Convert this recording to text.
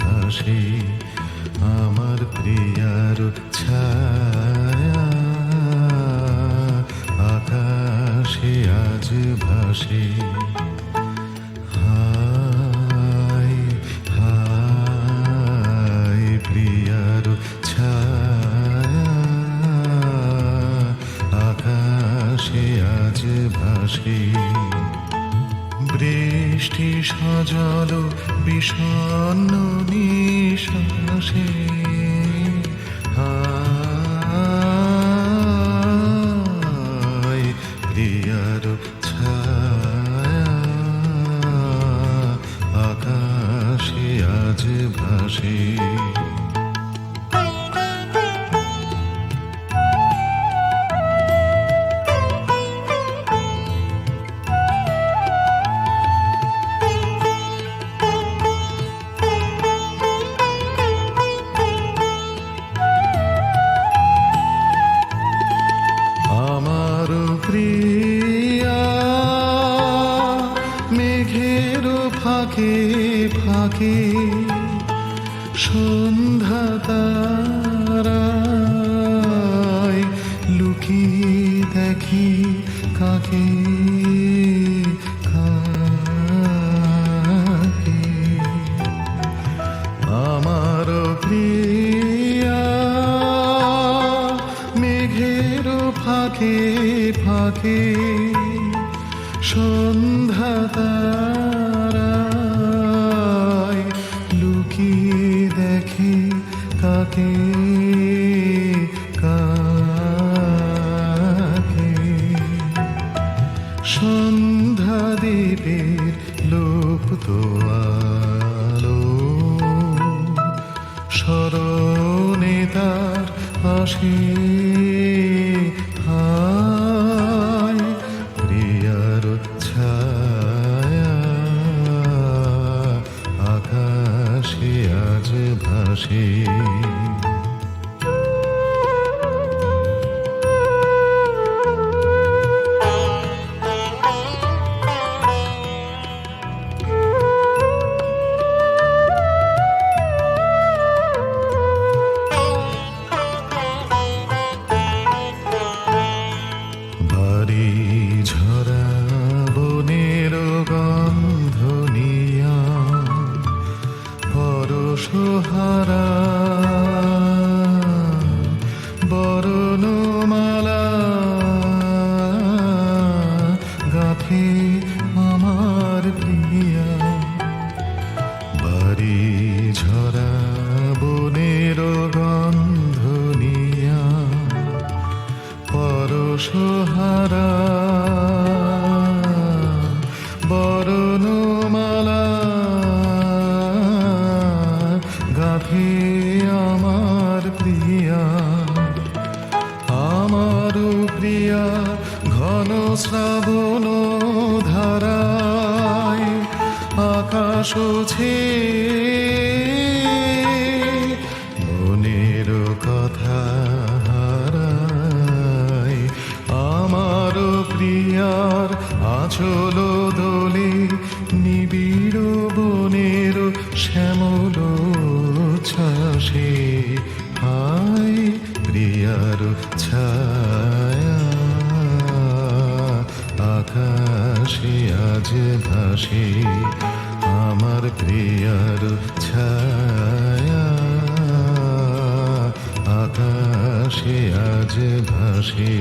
ভাসে আমার প্রিয়ার ছায়া। আকাশে আজ ভাসে। হায় হায় প্রিয়ার ছায়া। আকাশে আজ ভাসে। বৃষ্টি সজল বিষণ্ণ নিশ্বাসে। হায় আকাশে আজ ভাসে। সন্ধ্যা লুকিয়ে দেখি কাকে। আমার প্রিয়া মেঘের ফাঁকে ফাঁকে সন্ধ্যা সন্ধ্যা দ্বীপের লুপ্ত আলো। স্মরণে তার আসে আকাশে আজ ভাসে। পরশহারা শ্রাবণ ধারায় আকাশ ছে মনের কথা হারায়। আমার প্রিয়ার আচল দোলে নিবিড় বনের শ্যামল ছাসে হায়, প্রিয়ার ছায়া। আকাশে আজ ভাসে আমার প্রিয়ার ছায়া। আকাশে আজ ভাসে